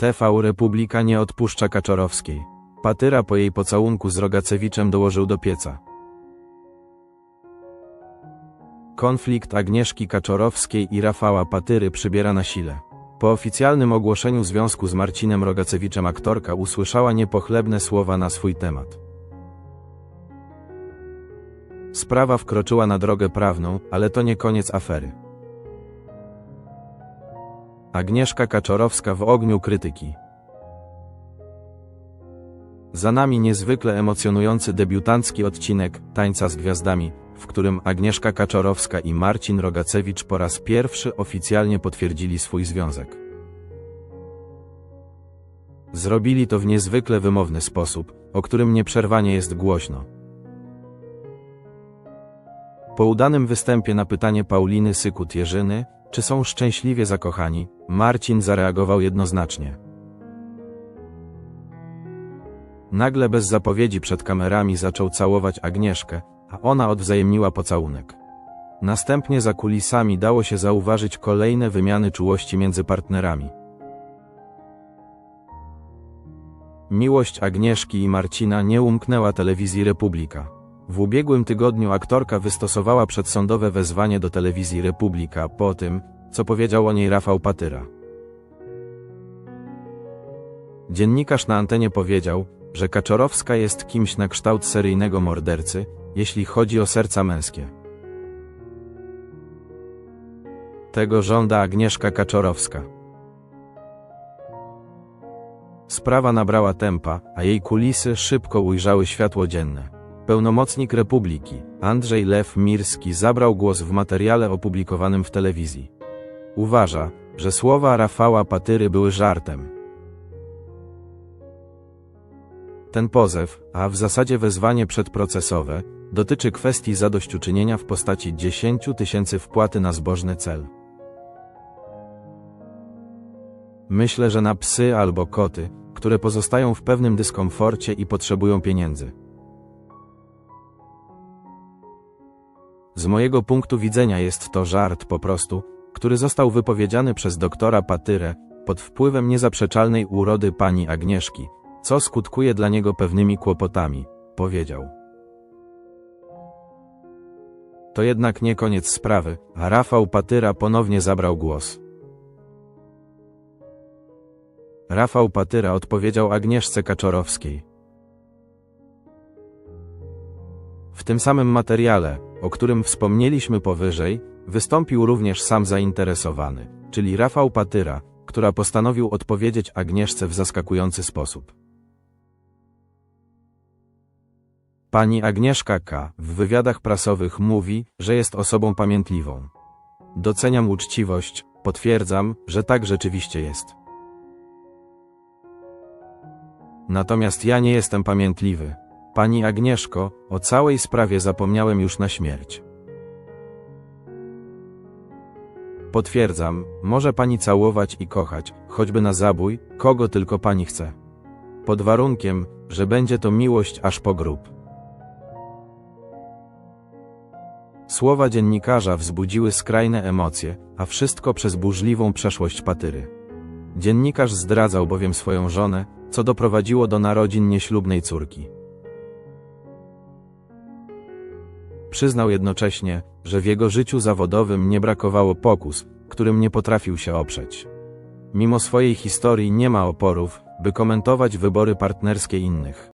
TV Republika nie odpuszcza Kaczorowskiej. Patyra po jej pocałunku z Rogacewiczem dołożył do pieca. Konflikt Agnieszki Kaczorowskiej i Rafała Patyry przybiera na sile. Po oficjalnym ogłoszeniu związku z Marcinem Rogacewiczem aktorka usłyszała niepochlebne słowa na swój temat. Sprawa wkroczyła na drogę prawną, ale to nie koniec afery. Agnieszka Kaczorowska w ogniu krytyki. Za nami niezwykle emocjonujący debiutancki odcinek Tańca z Gwiazdami, w którym Agnieszka Kaczorowska i Marcin Rogacewicz po raz pierwszy oficjalnie potwierdzili swój związek. Zrobili to w niezwykle wymowny sposób, o którym nieprzerwanie jest głośno. Po udanym występie na pytanie Pauliny Sykut-Jerzyny, czy są szczęśliwie zakochani, Marcin zareagował jednoznacznie. Nagle bez zapowiedzi przed kamerami zaczął całować Agnieszkę, a ona odwzajemniła pocałunek. Następnie za kulisami dało się zauważyć kolejne wymiany czułości między partnerami. Miłość Agnieszki i Marcina nie umknęła telewizji Republika. W ubiegłym tygodniu aktorka wystosowała przedsądowe wezwanie do telewizji Republika po tym, co powiedział o niej Rafał Patyra. Dziennikarz na antenie powiedział, że Kaczorowska jest kimś na kształt seryjnego mordercy, jeśli chodzi o serca męskie. Tego żąda Agnieszka Kaczorowska. Sprawa nabrała tempa, a jej kulisy szybko ujrzały światło dzienne. Pełnomocnik Republiki, Andrzej Lew Mirski zabrał głos w materiale opublikowanym w telewizji. Uważa, że słowa Rafała Patyry były żartem. Ten pozew, a w zasadzie wezwanie przedprocesowe, dotyczy kwestii zadośćuczynienia w postaci 10 tysięcy wpłaty na zbożny cel. Myślę, że na psy albo koty, które pozostają w pewnym dyskomforcie i potrzebują pieniędzy. Z mojego punktu widzenia jest to żart po prostu, który został wypowiedziany przez doktora Patyrę pod wpływem niezaprzeczalnej urody pani Agnieszki, co skutkuje dla niego pewnymi kłopotami, powiedział. To jednak nie koniec sprawy, a Rafał Patyra ponownie zabrał głos. Rafał Patyra odpowiedział Agnieszce Kaczorowskiej. W tym samym materiale, o którym wspomnieliśmy powyżej, wystąpił również sam zainteresowany, czyli Rafał Patyra, która postanowił odpowiedzieć Agnieszce w zaskakujący sposób. Pani Agnieszka K. w wywiadach prasowych mówi, że jest osobą pamiętliwą. Doceniam uczciwość, potwierdzam, że tak rzeczywiście jest. Natomiast ja nie jestem pamiętliwy. Pani Agnieszko, o całej sprawie zapomniałem już na śmierć. Potwierdzam, może pani całować i kochać, choćby na zabój, kogo tylko pani chce. Pod warunkiem, że będzie to miłość aż po grób. Słowa dziennikarza wzbudziły skrajne emocje, a wszystko przez burzliwą przeszłość Patyry. Dziennikarz zdradzał bowiem swoją żonę, co doprowadziło do narodzin nieślubnej córki. Przyznał jednocześnie, że w jego życiu zawodowym nie brakowało pokus, którym nie potrafił się oprzeć. Mimo swojej historii nie ma oporów, by komentować wybory partnerskie innych.